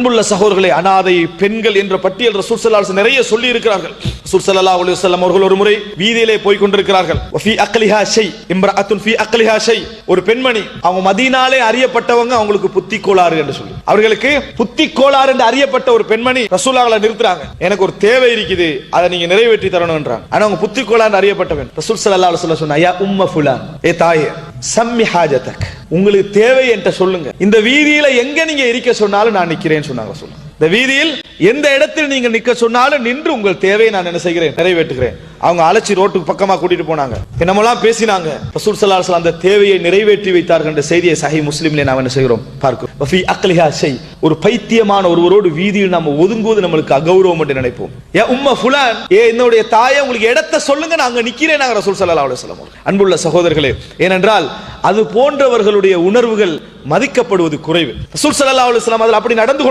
அன்புள்ள சகோதரர்களை அனாதை பெண்கள் என்ற பட்டியல் ரசூல் நிறைய சொல்லி இருக்கிறார்கள் ரசூல் ஸல்லல்லாஹு அலைஹி அவர்கள் ஒரு முறை வீதியிலே போய் கொண்டிருக்கிறார்கள் ஃபீ அக்லிஹா ஷை அக்லிஹா ஷை ஒரு பெண்மணி அவங்க மதியினாலே அறியப்பட்டவங்க அவங்களுக்கு புத்தி கோளாறு என்று சொல்லி. அவர்களுக்கு புத்தி கோளாறு என்று அறியப்பட்ட ஒரு பெண்மணி ரசூலாங்களை நிறுத்துறாங்க. எனக்கு ஒரு தேவை இருக்குது அதை நீங்க நிறைவேற்றி தரணும்ன்றாங்க. ஆனா அவங்க புத்தி கோளாறு அறியப்பட்டவன். ரசூல் ஸல்லல்லாஹு அலைஹி சொன்ன ஐயா உம்ம ஃபுலான் ஏ தாயே சம்மி ஹாஜதக் உங்களுக்கு தேவை என்கிட்ட சொல்லுங்க. இந்த வீதியில எங்க நீங்க இருக்க சொன்னாலும் நான் நிக்கிறேன் சொன்னாங்க சொல்லுங்க. இந்த வீதியில் எந்த இடத்தில் நீங்க நிக்க சொன்னாலும் நின்று உங்கள் தேவையை நான் என்ன செய்கிறேன் நிறைவேற்றுகிறேன். அவங்க அழைச்சி ரோட்டுக்கு பக்கமா கூட்டிட்டு போனாங்க. என்னமெல்லாம் பேசினாங்க. ரசூல் சல்லா அந்த தேவையை நிறைவேற்றி வைத்தார்கள் என்ற செய்தியை சஹி முஸ்லீம்ல நாம் என்ன செய்கிறோம்? பார்க்கிறோம். வஃபி ஒரு பைத்தியமான ஒருவரோடு வீதியில் நம்ம ஒதுங்குவது நம்மளுக்கு அகௌரவம் என்று நினைப்போம். ஏ உம்ம ஃபுலான். ஏ என்னுடைய தாயை உங்களுக்கு இடத்த சொல்லுங்க நான் அங்க நிக்கிறேன் நாங்க ரசூல் சல்லா அலுவலம் அன்புள்ள சகோதரர்களே ஏனென்றால் அது போன்றவர்களுடைய உணர்வுகள் மதிக்கப்படுவது குறைவு. ரசூல் ஸல்லல்லாஹு அதில் அப்படி நடந்து கொண்டு